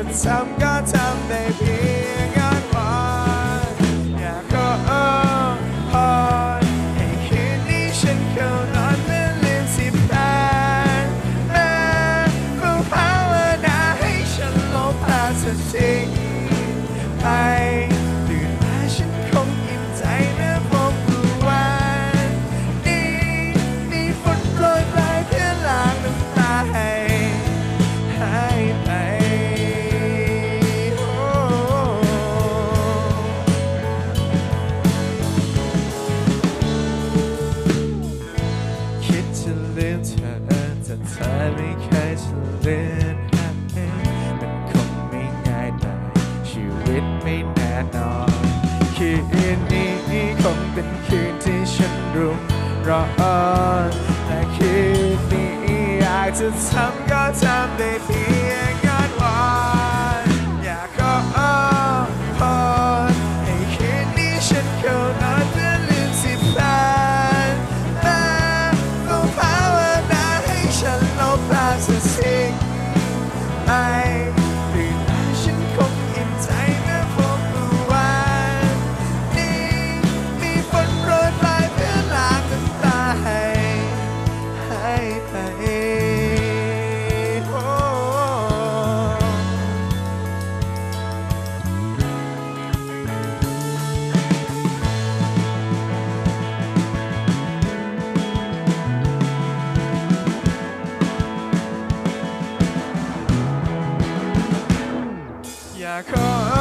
จะทำก็ คิดจะลืมเธอแต่เธอไม่เคยจะลืมให้มันคงไม่ง่ายแต่ชีวิตไม่แน่นอนคืนนี้คงเป็นคืนที่ฉันรู้ร้อนแต่คืนนี้อยากจะทำก็ทำได้เพียง Come. call.